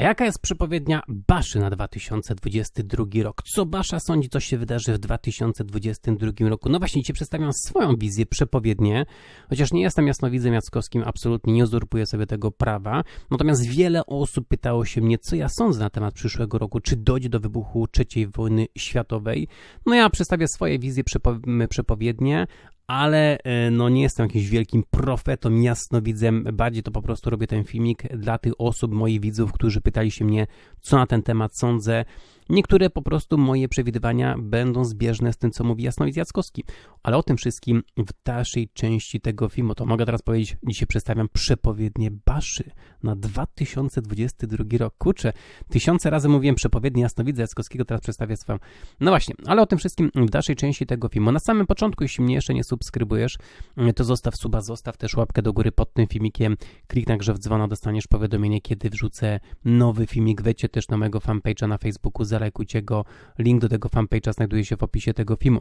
A jaka jest przepowiednia Baszy na 2022 rok? Co Basza sądzi, co się wydarzy w 2022 roku? No właśnie, Ci przedstawiam swoją wizję przepowiednie, chociaż nie jestem jasnowidzem jackowskim, absolutnie nie uzurpuję sobie tego prawa. Natomiast wiele osób pytało się mnie, co ja sądzę na temat przyszłego roku, czy dojdzie do wybuchu III wojny światowej. No ja przedstawię swoje wizje przepo przepowiednie, ale e, no nie jestem jakimś wielkim profetą, jasnowidzem, bardziej to po prostu robię ten filmik dla tych osób, moich widzów, którzy pytali się mnie, co na ten temat sądzę, Niektóre po prostu moje przewidywania będą zbieżne z tym, co mówi Jasnowidz Jackowski. Ale o tym wszystkim w dalszej części tego filmu. To mogę teraz powiedzieć, dzisiaj przedstawiam przepowiednie Baszy na 2022 rok. Kurczę, tysiące razy mówiłem przepowiednie Jasnowidza Jackowskiego, teraz przedstawię swoją. No właśnie, ale o tym wszystkim w dalszej części tego filmu. Na samym początku, jeśli mnie jeszcze nie subskrybujesz, to zostaw suba, zostaw też łapkę do góry pod tym filmikiem, kliknij grzew dzwona, dostaniesz powiadomienie, kiedy wrzucę nowy filmik. Wejdźcie też na mojego fanpage'a na Facebooku, zalajkujcie go. Link do tego fanpage'a znajduje się w opisie tego filmu.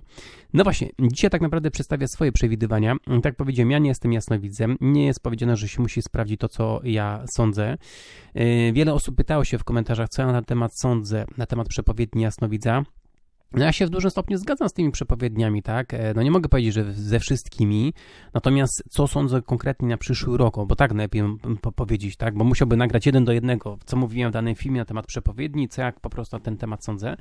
No właśnie, dzisiaj tak naprawdę przedstawię swoje przewidywania. Tak powiedziałem, ja nie jestem jasnowidzem. Nie jest powiedziane, że się musi sprawdzić to, co ja sądzę. Yy, wiele osób pytało się w komentarzach, co ja na temat sądzę, na temat przepowiedni jasnowidza. No ja się w dużym stopniu zgadzam z tymi przepowiedniami, tak? E, no nie mogę powiedzieć, że ze wszystkimi, natomiast co sądzę konkretnie na przyszły rok, bo tak najlepiej powiedzieć, tak? Bo musiałby nagrać jeden do jednego, co mówiłem w danym filmie na temat przepowiedni, co jak po prostu na ten temat sądzę.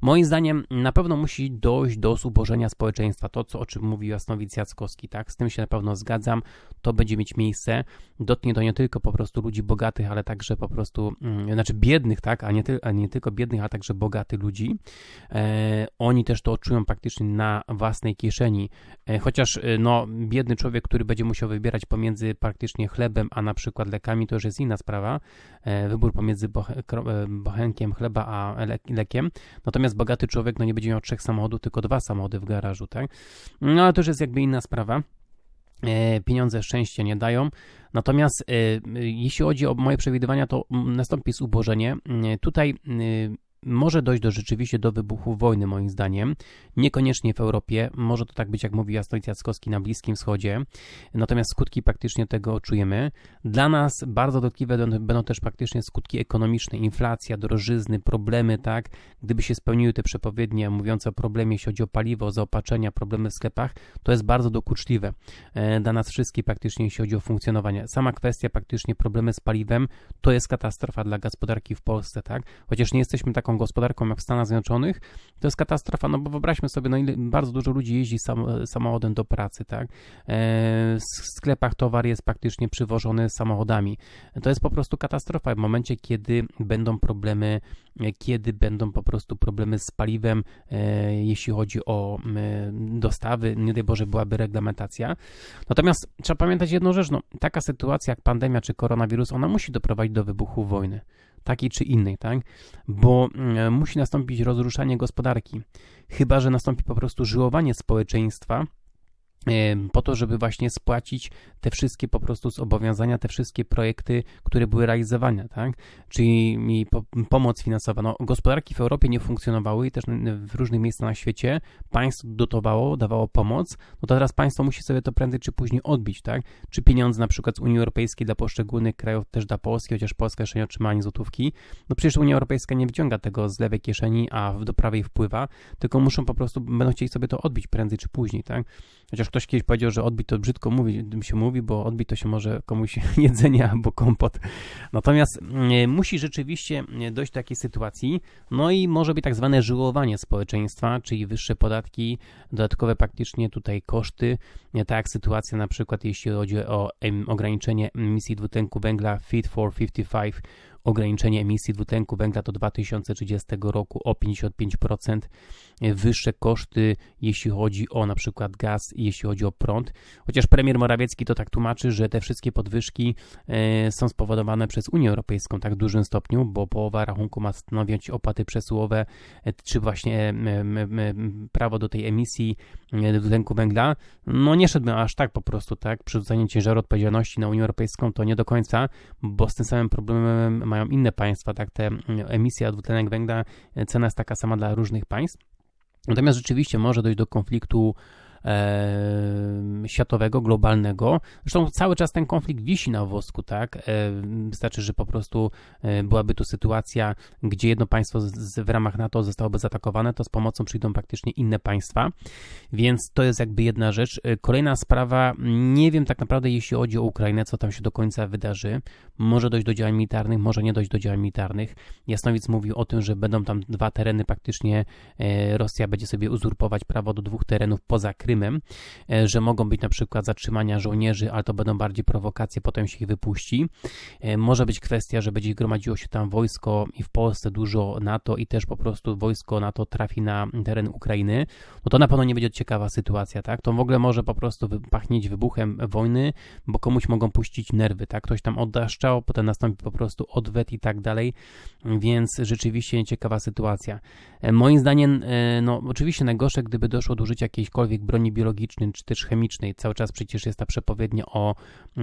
Moim zdaniem na pewno musi dojść do zubożenia społeczeństwa, to co, o czym mówił Jasnowic Jackowski, tak? Z tym się na pewno zgadzam, to będzie mieć miejsce. Dotknie to nie tylko po prostu ludzi bogatych, ale także po prostu, mm, znaczy biednych, tak? A nie, a nie tylko biednych, a także bogatych ludzi. E, oni też to odczują praktycznie na własnej kieszeni. E, chociaż e, no, biedny człowiek, który będzie musiał wybierać pomiędzy praktycznie chlebem, a na przykład lekami, to już jest inna sprawa. Wybór pomiędzy bochenkiem chleba a lekiem. Natomiast bogaty człowiek no, nie będzie miał trzech samochodów, tylko dwa samochody w garażu, tak? No ale to już jest jakby inna sprawa. Pieniądze szczęścia nie dają. Natomiast jeśli chodzi o moje przewidywania, to nastąpi zubożenie. Tutaj może dojść do rzeczywiście do wybuchu wojny, moim zdaniem. Niekoniecznie w Europie, może to tak być, jak mówi Jasnowic Jackowski, na Bliskim Wschodzie, natomiast skutki praktycznie tego czujemy. Dla nas bardzo dotkliwe będą też praktycznie skutki ekonomiczne, inflacja, drożyzny, problemy, tak? Gdyby się spełniły te przepowiednie mówiące o problemie, jeśli chodzi o paliwo, zaopatrzenia, problemy w sklepach, to jest bardzo dokuczliwe e, dla nas wszystkich praktycznie, jeśli chodzi o funkcjonowanie. Sama kwestia praktycznie problemy z paliwem, to jest katastrofa dla gospodarki w Polsce, tak? Chociaż nie jesteśmy tak taką gospodarką jak w Stanach Zjednoczonych, to jest katastrofa, no bo wyobraźmy sobie, no ile bardzo dużo ludzi jeździ sam, samochodem do pracy, tak? E, w sklepach towar jest praktycznie przywożony samochodami. To jest po prostu katastrofa w momencie, kiedy będą problemy, kiedy będą po prostu problemy z paliwem, e, jeśli chodzi o dostawy, nie daj Boże byłaby reglamentacja. Natomiast trzeba pamiętać jedną rzecz, no taka sytuacja jak pandemia czy koronawirus, ona musi doprowadzić do wybuchu wojny takiej czy innej, tak? Bo mm, musi nastąpić rozruszanie gospodarki. Chyba, że nastąpi po prostu żyłowanie społeczeństwa, po to, żeby właśnie spłacić te wszystkie po prostu zobowiązania, te wszystkie projekty, które były realizowane, tak? Czyli pomoc finansowa. No, gospodarki w Europie nie funkcjonowały i też w różnych miejscach na świecie państwo dotowało, dawało pomoc, no to teraz państwo musi sobie to prędzej czy później odbić, tak? Czy pieniądze na przykład z Unii Europejskiej dla poszczególnych krajów też dla Polski, chociaż Polska jeszcze nie otrzyma ani złotówki, no przecież Unia Europejska nie wyciąga tego z lewej kieszeni, a do prawej wpływa, tylko muszą po prostu, będą chcieli sobie to odbić prędzej czy później, tak? Chociaż ktoś kiedyś powiedział, że odbić to brzydko mówi, się mówi, bo odbić to się może komuś jedzenie albo kompot. Natomiast mm, musi rzeczywiście dojść do takiej sytuacji, no i może być tak zwane żyłowanie społeczeństwa, czyli wyższe podatki, dodatkowe praktycznie tutaj koszty, tak jak sytuacja na przykład jeśli chodzi o ograniczenie emisji dwutlenku węgla Fit for 55 ograniczenie emisji dwutlenku węgla do 2030 roku o 55%, wyższe koszty, jeśli chodzi o na przykład gaz, jeśli chodzi o prąd. Chociaż premier Morawiecki to tak tłumaczy, że te wszystkie podwyżki e, są spowodowane przez Unię Europejską tak w dużym stopniu, bo połowa rachunku ma stanowić opłaty przesyłowe, e, czy właśnie e, prawo do tej emisji dwutlenku węgla. No nie szedłbym aż tak po prostu, tak? Przerzucanie ciężaru odpowiedzialności na Unię Europejską to nie do końca, bo z tym samym problemem mają inne państwa, tak, te mm, emisje dwutlenek węgla, e, cena jest taka sama dla różnych państw. Natomiast rzeczywiście może dojść do konfliktu światowego, globalnego. Zresztą cały czas ten konflikt wisi na wosku, tak? Wystarczy, że po prostu byłaby tu sytuacja, gdzie jedno państwo w ramach NATO zostałoby zaatakowane, to z pomocą przyjdą praktycznie inne państwa, więc to jest jakby jedna rzecz. Kolejna sprawa, nie wiem tak naprawdę, jeśli chodzi o Ukrainę, co tam się do końca wydarzy. Może dojść do działań militarnych, może nie dojść do działań militarnych. Jasnowic mówił o tym, że będą tam dwa tereny, praktycznie e, Rosja będzie sobie uzurpować prawo do dwóch terenów poza Krymem, e, że mogą być na przykład zatrzymania żołnierzy, ale to będą bardziej prowokacje, potem się ich wypuści. E, może być kwestia, że będzie gromadziło się tam wojsko i w Polsce dużo NATO i też po prostu wojsko NATO trafi na teren Ukrainy. No to na pewno nie będzie ciekawa sytuacja, tak? To w ogóle może po prostu pachnieć wybuchem wojny, bo komuś mogą puścić nerwy, tak? Ktoś tam oddaszczał, potem nastąpi po prostu odwet i tak dalej, więc rzeczywiście ciekawa sytuacja. E, moim zdaniem, no oczywiście najgorsze, gdyby doszło do użycia jakiejśkolwiek broni biologicznej czy też chemicznej. Cały czas przecież jest ta przepowiednia o e,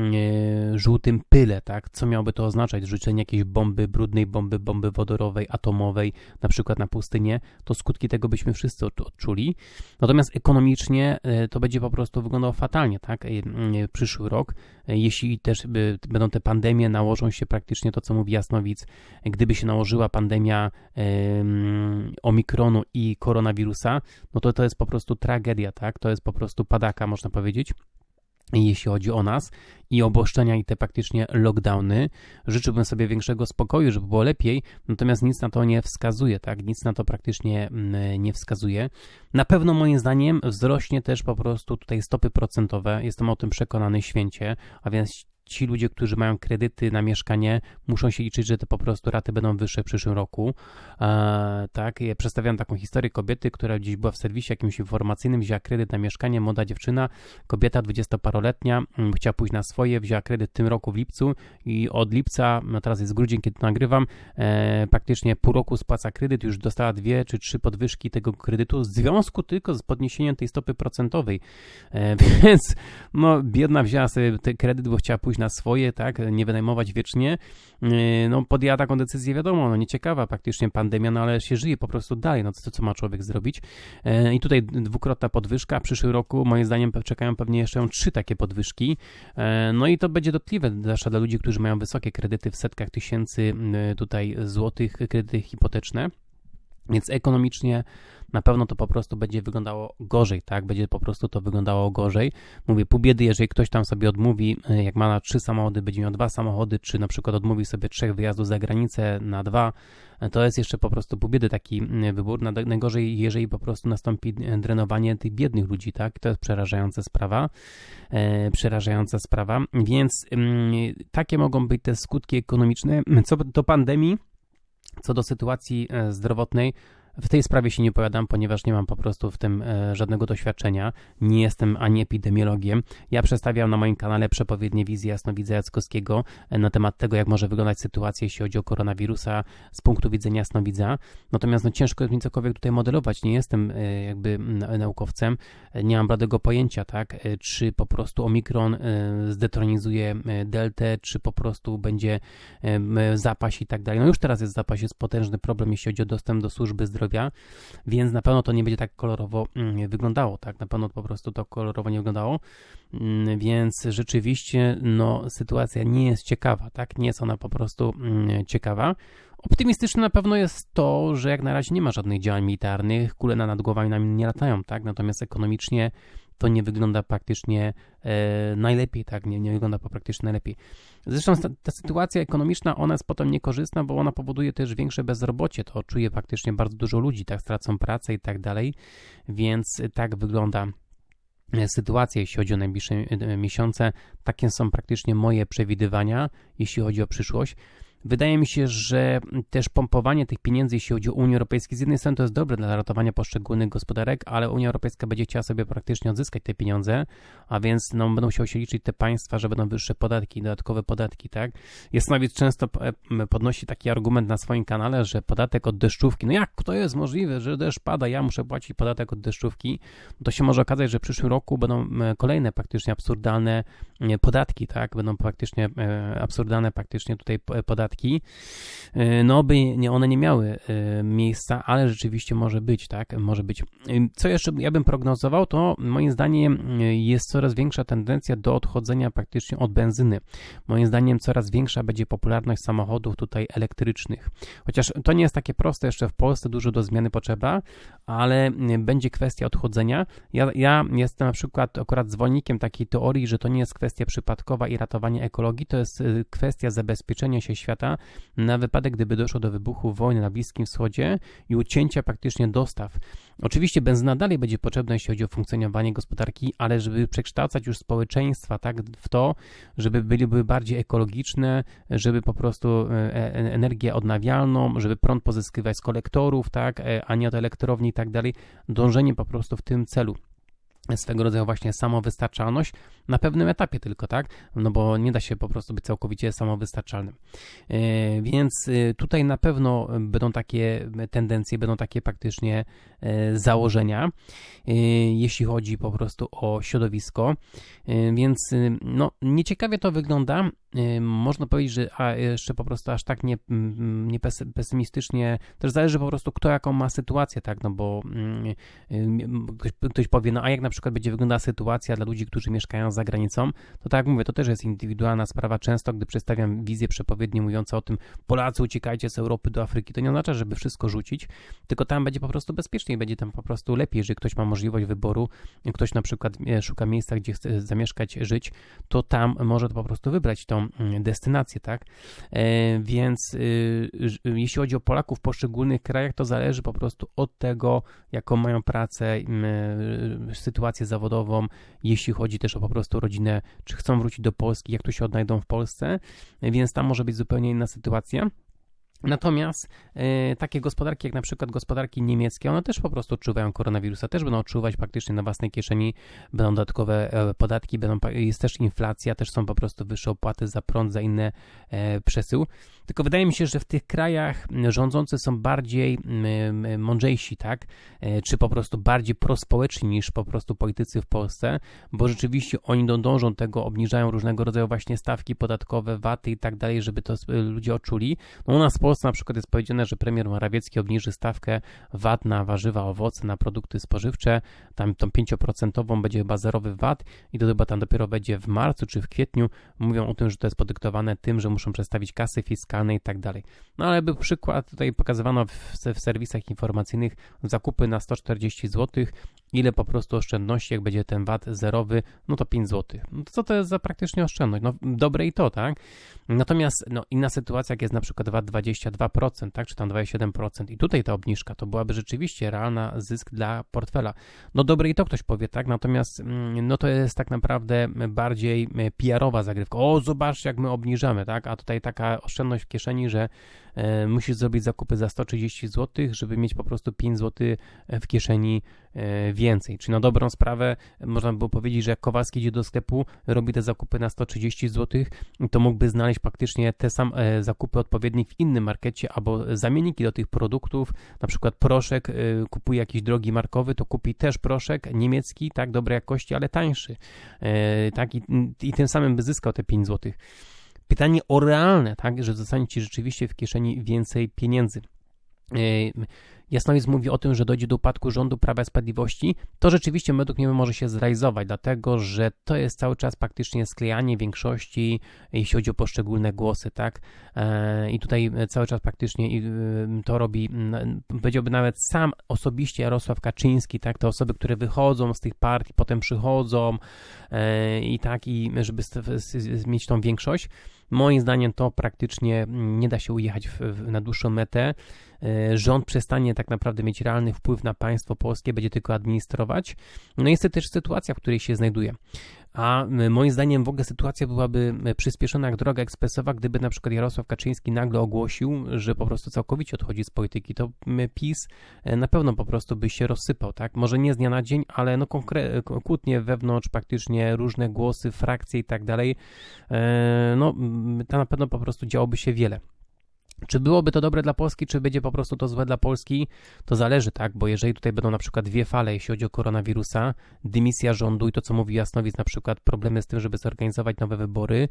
żółtym pyle, tak? Co miałoby to oznaczać? Rzucenie jakiejś bomby, brudnej bomby, bomby wodorowej, atomowej, na przykład na pustynię, to skutki tego byśmy wszyscy odczuli. Natomiast ekonomicznie to będzie po prostu wyglądało fatalnie, tak? Przyszły rok, jeśli też będą te pandemie, nałożą się praktycznie to, co mówi Jasnowic, gdyby się nałożyła pandemia omikronu i koronawirusa, no to to jest po prostu tragedia, tak? To jest po prostu padaka, można powiedzieć jeśli chodzi o nas i obostrzenia i te praktycznie lockdowny. Życzyłbym sobie większego spokoju, żeby było lepiej, natomiast nic na to nie wskazuje, tak? Nic na to praktycznie mm, nie wskazuje. Na pewno moim zdaniem wzrośnie też po prostu tutaj stopy procentowe. Jestem o tym przekonany święcie, a więc ci ludzie, którzy mają kredyty na mieszkanie, muszą się liczyć, że te po prostu raty będą wyższe w przyszłym roku. E, tak, ja przedstawiam taką historię kobiety, która gdzieś była w serwisie jakimś informacyjnym, wzięła kredyt na mieszkanie, młoda dziewczyna, kobieta dwudziestoparoletnia, mm, chciała pójść na swoje, wzięła kredyt w tym roku w lipcu i od lipca, no teraz jest grudzień, kiedy to nagrywam, e, praktycznie pół roku spłaca kredyt, już dostała dwie czy trzy podwyżki tego kredytu w związku tylko z podniesieniem tej stopy procentowej. E, więc no biedna wzięła sobie ten kredyt, bo chciała pójść pójść na swoje, tak, nie wynajmować wiecznie, yy, no podjęła taką decyzję, wiadomo, no nieciekawa praktycznie pandemia, no ale się żyje po prostu dalej, no co, co ma człowiek zrobić. Yy, I tutaj dwukrotna podwyżka, w przyszłym roku moim zdaniem czekają pewnie jeszcze trzy takie podwyżki, yy, no i to będzie dotkliwe, zwłaszcza dla ludzi, którzy mają wysokie kredyty w setkach tysięcy tutaj złotych, kredyty hipoteczne. Więc ekonomicznie na pewno to po prostu będzie wyglądało gorzej, tak? Będzie po prostu to wyglądało gorzej. Mówię, pół biedy, jeżeli ktoś tam sobie odmówi, e, jak ma na trzy samochody, będzie miał dwa samochody, czy na przykład odmówi sobie trzech wyjazdów za granicę na dwa, e, to jest jeszcze po prostu pół biedy taki wybór. Najgorzej, jeżeli po prostu nastąpi drenowanie tych biednych ludzi, tak? To jest przerażająca sprawa. E, przerażająca sprawa. Więc mm, takie mogą być te skutki ekonomiczne. Co do pandemii, co do sytuacji zdrowotnej, w tej sprawie się nie powiadam, ponieważ nie mam po prostu w tym e, żadnego doświadczenia. Nie jestem ani epidemiologiem. Ja przedstawiam na moim kanale przepowiednie wizji jasnowidza Jackowskiego e, na temat tego, jak może wyglądać sytuacja, jeśli chodzi o koronawirusa z punktu widzenia jasnowidza. Natomiast no, ciężko jest mi cokolwiek tutaj modelować. Nie jestem e, jakby naukowcem. Nie mam bladego pojęcia, tak, czy po prostu omikron zdetronizuje deltę, czy po prostu będzie zapaść i tak dalej. No już teraz jest zapaść, jest potężny problem, jeśli chodzi o dostęp do służby zdrowia więc na pewno to nie będzie tak kolorowo mm, wyglądało, tak? Na pewno po prostu to kolorowo nie wyglądało, mm, więc rzeczywiście no, sytuacja nie jest ciekawa, tak? Nie jest ona po prostu mm, ciekawa. Optymistyczne na pewno jest to, że jak na razie nie ma żadnych działań militarnych, kule nad głowami nami nie latają, tak? Natomiast ekonomicznie to nie wygląda praktycznie e, najlepiej, tak, nie, nie wygląda po praktycznie najlepiej. Zresztą ta, ta, sytuacja ekonomiczna, ona jest potem niekorzystna, bo ona powoduje też większe bezrobocie, to czuje faktycznie bardzo dużo ludzi, tak, stracą pracę i tak dalej, więc tak wygląda e, sytuacja, jeśli chodzi o najbliższe e, miesiące. Takie są praktycznie moje przewidywania, jeśli chodzi o przyszłość. Wydaje mi się, że też pompowanie tych pieniędzy, jeśli chodzi o Unię Europejską, z jednej strony to jest dobre dla ratowania poszczególnych gospodarek, ale Unia Europejska będzie chciała sobie praktycznie odzyskać te pieniądze, a więc no, będą musiały się liczyć te państwa, że będą wyższe podatki, dodatkowe podatki, tak? Jasnowic często e, podnosi taki argument na swoim kanale, że podatek od deszczówki, no jak to jest możliwe, że deszcz pada, ja muszę płacić podatek od deszczówki, to się może okazać, że w przyszłym roku będą kolejne praktycznie absurdalne podatki, tak? Będą praktycznie e, absurdalne praktycznie tutaj podatki podatki, no by nie, one nie miały miejsca, ale rzeczywiście może być, tak, może być. Co jeszcze ja bym prognozował, to moim zdaniem jest coraz większa tendencja do odchodzenia praktycznie od benzyny. Moim zdaniem coraz większa będzie popularność samochodów tutaj elektrycznych. Chociaż to nie jest takie proste, jeszcze w Polsce dużo do zmiany potrzeba, ale będzie kwestia odchodzenia. Ja, ja jestem na przykład akurat zwolennikiem takiej teorii, że to nie jest kwestia przypadkowa i ratowania ekologii, to jest kwestia zabezpieczenia się świata na wypadek, gdyby doszło do wybuchu wojny na Bliskim Wschodzie i ucięcia praktycznie dostaw. Oczywiście benzyna dalej będzie potrzebna, jeśli chodzi o funkcjonowanie gospodarki, ale żeby przekształcać już społeczeństwa tak, w to, żeby były bardziej ekologiczne, żeby po prostu e, e, energię odnawialną, żeby prąd pozyskiwać z kolektorów, tak, e, a nie od elektrowni i tak dalej, dążenie po prostu w tym celu. Swego rodzaju właśnie samowystarczalność na pewnym etapie tylko, tak? No bo nie da się po prostu być całkowicie samowystarczalnym. E, więc e, tutaj na pewno będą takie tendencje, będą takie praktycznie e, założenia, jeśli chodzi po prostu o środowisko. Więc no, nieciekawie to wygląda. Można powiedzieć, że a jeszcze po prostu aż tak nie, nie pesymistycznie, też zależy po prostu kto jaką ma sytuację, tak? No bo ktoś, ktoś powie, no a jak na przykład będzie wyglądała sytuacja dla ludzi, którzy mieszkają za granicą, to tak jak mówię, to też jest indywidualna sprawa. Często, gdy przedstawiam wizję przepowiednie mówiące o tym, Polacy uciekajcie z Europy do Afryki, to nie oznacza, żeby wszystko rzucić, tylko tam będzie po prostu bezpieczniej, będzie tam po prostu lepiej, jeżeli ktoś ma możliwość wyboru, ktoś na przykład e, szuka miejsca, gdzie chce zamieszkać, żyć, to tam może po prostu wybrać tą mm, destynację, tak? E, więc y, jeśli chodzi o Polaków w poszczególnych krajach, to zależy po prostu od tego, jaką mają pracę, sytuację sytuację zawodową, jeśli chodzi też o po prostu rodzinę, czy chcą wrócić do Polski, jak tu się odnajdą w Polsce, więc tam może być zupełnie inna sytuacja. Natomiast e, takie gospodarki, jak na przykład gospodarki niemieckie, one też po prostu odczuwają koronawirusa, też będą odczuwać praktycznie na własnej kieszeni, będą dodatkowe e, podatki, będą, jest też inflacja, też są po prostu wyższe opłaty za prąd, za inne e, przesył. Tylko wydaje mi się, że w tych krajach rządzący są bardziej mądrzejsi, tak? E, czy po prostu bardziej prospołeczni niż po prostu politycy w Polsce, bo rzeczywiście oni dążą tego, obniżają różnego rodzaju właśnie stawki podatkowe, waty i tak dalej, żeby to ludzie odczuli. No u nas w Polsce na przykład jest powiedziane, że premier Morawiecki obniży stawkę VAT na warzywa, owoce, na produkty spożywcze, tam tą 5% będzie chyba zerowy VAT i to chyba tam dopiero będzie w marcu czy w kwietniu. Mówią o tym, że to jest podyktowane tym, że muszą przedstawić kasy fiskalne i tak dalej. No ale był przykład, tutaj pokazywano w, w serwisach informacyjnych zakupy na 140 zł, ile po prostu oszczędności, jak będzie ten VAT zerowy, no to 5 zł. No co to jest za praktycznie oszczędność? No dobre i to, tak? Natomiast no, inna sytuacja, jak jest na przykład VAT 22%, tak, czy tam 27% i tutaj ta obniżka, to byłaby rzeczywiście realna zysk dla portfela. No dobre i to ktoś powie, tak? Natomiast mm, no to jest tak naprawdę bardziej e, PR-owa zagrywka. O, zobacz jak my obniżamy, tak? A tutaj taka oszczędność w kieszeni, że musisz zrobić zakupy za 130 zł, żeby mieć po prostu 5 zł e, w kieszeni e, więcej. Czyli na dobrą sprawę można by było powiedzieć, że jak Kowalski idzie do sklepu, robi te zakupy na 130 zł, to mógłby znaleźć praktycznie te same e, zakupy odpowiednich w innym markecie albo zamienniki do tych produktów, na przykład proszek, e, kupuje jakiś drogi markowy, to kupi też proszek niemiecki, tak, dobrej jakości, ale tańszy. E, tak, i, i tym samym by zyskał te 5 zł. Pytanie o realne, tak, że zostanie ci rzeczywiście w kieszeni więcej pieniędzy. Jasnowic mówi o tym, że dojdzie do upadku rządu Prawa i Sprawiedliwości, to rzeczywiście według mnie może się zrealizować, dlatego że to jest cały czas praktycznie sklejanie większości, jeśli chodzi o poszczególne głosy, tak? E, I tutaj cały czas praktycznie y, to robi, powiedziałby nawet sam osobiście Jarosław Kaczyński, tak? Te osoby, które wychodzą z tych partii, potem przychodzą e, i tak, i żeby mieć tą większość. Moim zdaniem to praktycznie nie da się ujechać w, w, na dłuższą metę. E, rząd przestanie tak naprawdę mieć realny wpływ na państwo polskie, będzie tylko administrować. No jest to też sytuacja, w której się znajduje. A moim zdaniem w ogóle sytuacja byłaby przyspieszona jak droga ekspresowa, gdyby na przykład Jarosław Kaczyński nagle ogłosił, że po prostu całkowicie odchodzi z polityki, to PiS e, na pewno po prostu by się rozsypał, tak? Może nie z dnia na dzień, ale no kłótnie wewnątrz, praktycznie różne głosy, frakcje i tak dalej, e, no tam na pewno po prostu działoby się wiele. Czy byłoby to dobre dla Polski, czy będzie po prostu to złe dla Polski? To zależy, tak? Bo jeżeli tutaj będą na przykład dwie fale, jeśli chodzi o koronawirusa, dymisja rządu i to, co mówi Jasnowic, na przykład problemy z tym, żeby zorganizować nowe wybory,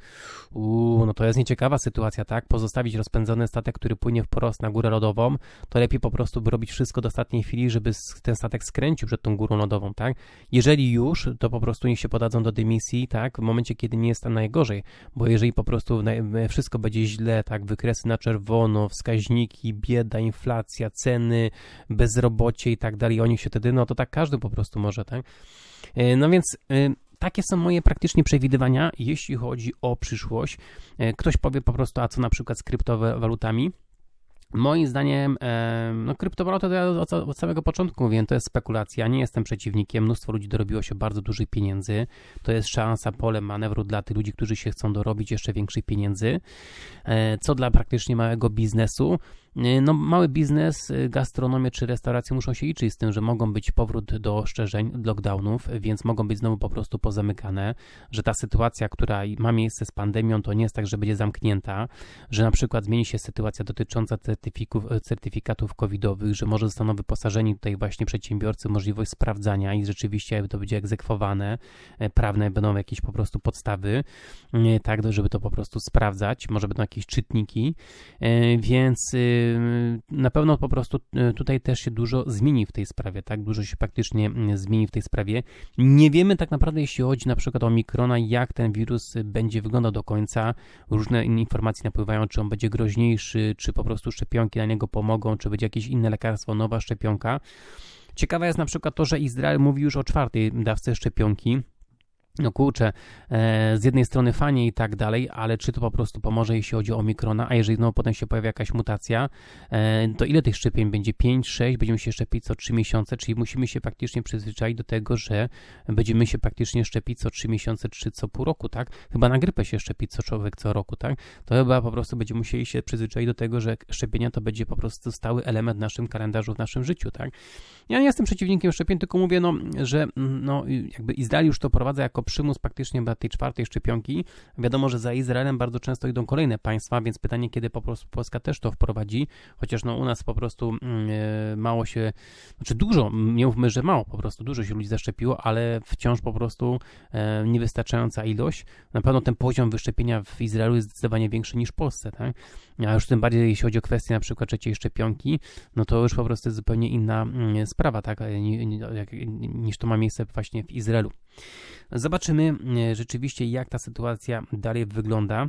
uu, no to jest nieciekawa sytuacja, tak? Pozostawić rozpędzony statek, który płynie w porost na górę lodową, to lepiej po prostu robić wszystko do ostatniej chwili, żeby ten statek skręcił przed tą górą lodową, tak? Jeżeli już, to po prostu niech się podadzą do dymisji, tak? W momencie, kiedy nie jest tam najgorzej, bo jeżeli po prostu wszystko będzie źle, tak? Wykresy na czerwono, czerwono, wskaźniki, bieda, inflacja, ceny, bezrobocie i tak dalej, oni się wtedy, no to tak każdy po prostu może, tak? E, no więc e, takie są moje praktycznie przewidywania, jeśli chodzi o przyszłość. E, ktoś powie po prostu, a co na przykład z kryptowalutami? Moim zdaniem, no kryptowaluta to ja od, samego początku mówiłem, to jest spekulacja, nie jestem przeciwnikiem, mnóstwo ludzi dorobiło się bardzo dużych pieniędzy, to jest szansa, pole manewru dla tych ludzi, którzy się chcą dorobić jeszcze większych pieniędzy, co dla praktycznie małego biznesu, no, mały biznes, y, gastronomia czy restauracje muszą się liczyć z tym, że mogą być powrót do oszczerzeń, lockdownów, więc mogą być znowu po prostu pozamykane, że ta sytuacja, która ma miejsce z pandemią, to nie jest tak, że będzie zamknięta, że na przykład zmieni się sytuacja dotycząca certyfikatów covidowych, że może zostaną wyposażeni tutaj właśnie przedsiębiorcy możliwość sprawdzania i rzeczywiście to będzie egzekwowane, e, prawne będą jakieś po prostu podstawy, e, tak, żeby to po prostu sprawdzać, może będą jakieś czytniki, e, więc na pewno po prostu e, tutaj też się dużo zmieni w tej sprawie, tak? Dużo się praktycznie mm, zmieni w tej sprawie. Nie wiemy tak naprawdę, jeśli chodzi na przykład o Mikrona, jak ten wirus będzie wyglądał do końca. Różne informacje napływają, czy on będzie groźniejszy, czy po prostu szczepionki na niego pomogą, czy będzie jakieś inne lekarstwo, nowa szczepionka. Ciekawe jest na przykład to, że Izrael mówi już o czwartej dawce szczepionki no kurczę, e, z jednej strony fajnie i tak dalej, ale czy to po prostu pomoże, jeśli chodzi o Omikrona, a jeżeli znowu potem się pojawia jakaś mutacja, e, to ile tych szczepień będzie? 5, 6, będziemy się szczepić co 3 miesiące, czyli musimy się faktycznie przyzwyczaić do tego, że będziemy się faktycznie szczepić co 3 miesiące, czy co pół roku, tak? Chyba na grypę się szczepić co człowiek co roku, tak? To chyba po prostu będziemy musieli się przyzwyczaić do tego, że szczepienia to będzie po prostu stały element w naszym kalendarzu, w naszym życiu, tak? Ja nie jestem przeciwnikiem szczepień, tylko mówię, no, że no, jakby Izrael już to prowadza jako przymus praktycznie dla tej czwartej szczepionki. Wiadomo, że za Izraelem bardzo często idą kolejne państwa, więc pytanie, kiedy po prostu Polska też to wprowadzi, chociaż no u nas po prostu mm, e, mało się, znaczy dużo, nie mówmy, że mało, po prostu dużo się ludzi zaszczepiło, ale wciąż po prostu e, niewystarczająca ilość. Na pewno ten poziom wyszczepienia w Izraelu jest zdecydowanie większy niż w Polsce, tak? A już tym bardziej, jeśli chodzi o kwestię na przykład trzeciej szczepionki, no to już po prostu jest zupełnie inna mm, sprawa, tak? Niż to ma miejsce właśnie w Izraelu. Zobaczymy e, rzeczywiście, jak ta sytuacja dalej wygląda,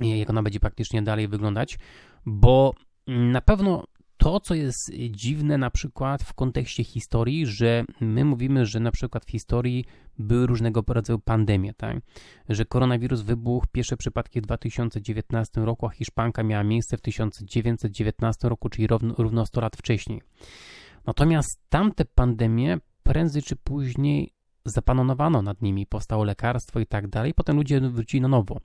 jak ona będzie praktycznie dalej wyglądać, bo na pewno to, co jest dziwne na przykład w kontekście historii, że my mówimy, że na przykład w historii były różnego rodzaju pandemie, tak? że koronawirus wybuchł, pierwsze przypadki w 2019 roku, a Hiszpanka miała miejsce w 1919 roku, czyli równo, równo 100 lat wcześniej. Natomiast tamte pandemie prędzej czy później zapanowano nad nimi, powstało lekarstwo i tak dalej, potem ludzie wrócili na nowo.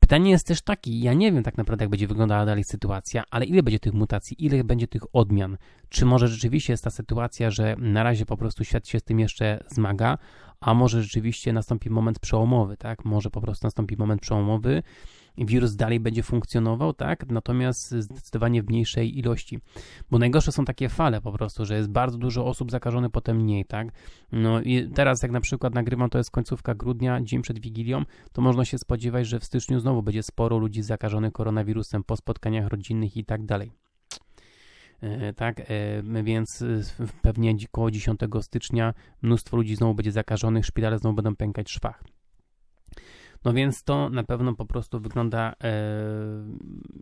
Pytanie jest też takie, ja nie wiem tak naprawdę, jak będzie wyglądała dalej sytuacja, ale ile będzie tych mutacji, ile będzie tych odmian? Czy może rzeczywiście jest ta sytuacja, że na razie po prostu świat się z tym jeszcze zmaga, a może rzeczywiście nastąpi moment przełomowy, tak? Może po prostu nastąpi moment przełomowy, wirus dalej będzie funkcjonował, tak? Natomiast zdecydowanie w mniejszej ilości. Bo najgorsze są takie fale po prostu, że jest bardzo dużo osób zakażonych, potem mniej, tak? No i teraz jak na przykład nagrywam, to jest końcówka grudnia, dzień przed Wigilią, to można się spodziewać, że w styczniu znowu będzie sporo ludzi zakażonych koronawirusem po spotkaniach rodzinnych i tak dalej. E, tak, e, więc pewnie około 10 stycznia mnóstwo ludzi znowu będzie zakażonych, szpitale znowu będą pękać szwach. No więc to na pewno po prostu wygląda e,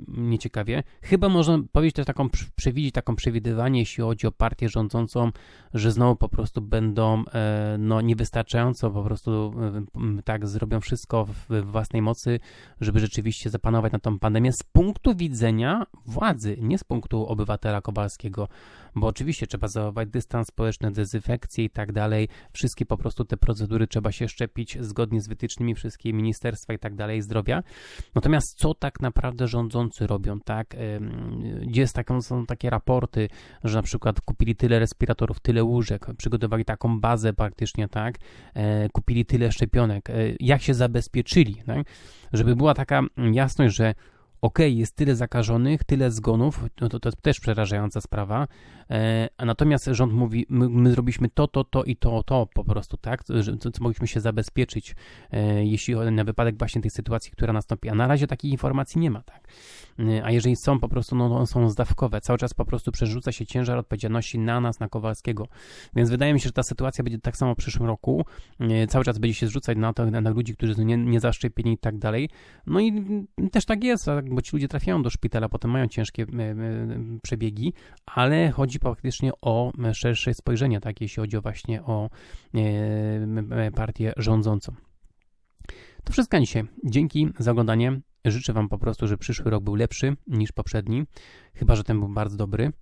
nieciekawie. Chyba można powiedzieć też taką, przewidzieć taką przewidywanie, jeśli chodzi o partię rządzącą, że znowu po prostu będą e, no niewystarczająco, po prostu e, tak zrobią wszystko w własnej mocy, żeby rzeczywiście zapanować na tą pandemię z punktu widzenia władzy, nie z punktu obywatela Kowalskiego, bo oczywiście trzeba zachować dystans społeczny, dezynfekcję i tak dalej. Wszystkie po prostu te procedury trzeba się szczepić zgodnie z wytycznymi wszystkie ministerstwa i tak dalej zdrowia. Natomiast co tak naprawdę rządzący robią, tak? Gdzie jest taką, są takie raporty, że na przykład kupili tyle respiratorów, tyle łóżek, przygotowali taką bazę praktycznie, tak? E, kupili tyle szczepionek, e, jak się zabezpieczyli, tak? Żeby była taka jasność, że okej, jest tyle zakażonych, tyle zgonów, no to, to też przerażająca sprawa, e, natomiast rząd mówi, my, my zrobiliśmy to, to, to i to, to po prostu, tak, co, co mogliśmy się zabezpieczyć, e, jeśli na wypadek właśnie tej sytuacji, która nastąpi, a na razie takiej informacji nie ma, tak, E, a jeżeli są po prostu, no, no są zdawkowe, cały czas po prostu przerzuca się ciężar odpowiedzialności na nas, na Kowalskiego, więc wydaje mi się, że ta sytuacja będzie tak samo w przyszłym roku, E, cały czas będzie się zrzucać na to, na, na ludzi, którzy są nie, nie zaszczepieni i tak dalej, no i też tak jest, tak, bo ci ludzie trafiają do szpitala, potem mają ciężkie e, e, przebiegi, ale chodzi faktycznie o e, szersze spojrzenie, tak, jeśli chodzi o właśnie o partię rządzącą. To wszystko dzisiaj. Dzięki za oglądanie. Życzę Wam po prostu, że przyszły rok był lepszy niż poprzedni, chyba że ten był bardzo dobry.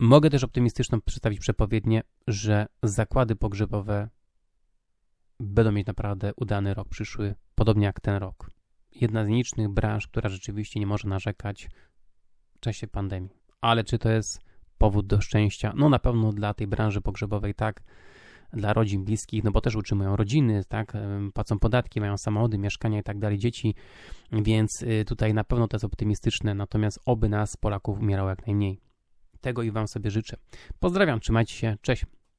Mogę też optymistyczną przedstawić przepowiednię, że zakłady pogrzebowe będą mieć naprawdę udany rok przyszły, podobnie jak ten rok. Jedna z nielicznych branż, która rzeczywiście nie może narzekać w czasie pandemii. Ale czy to jest powód do szczęścia? No na pewno dla tej branży pogrzebowej tak, dla rodzin bliskich, no bo też utrzymują rodziny, tak, płacą podatki, mają samochody, mieszkania i tak dalej, dzieci, więc y, tutaj na pewno to jest optymistyczne, natomiast oby nas, Polaków, umierało jak najmniej. Tego i Wam sobie życzę. Pozdrawiam, trzymajcie się, cześć.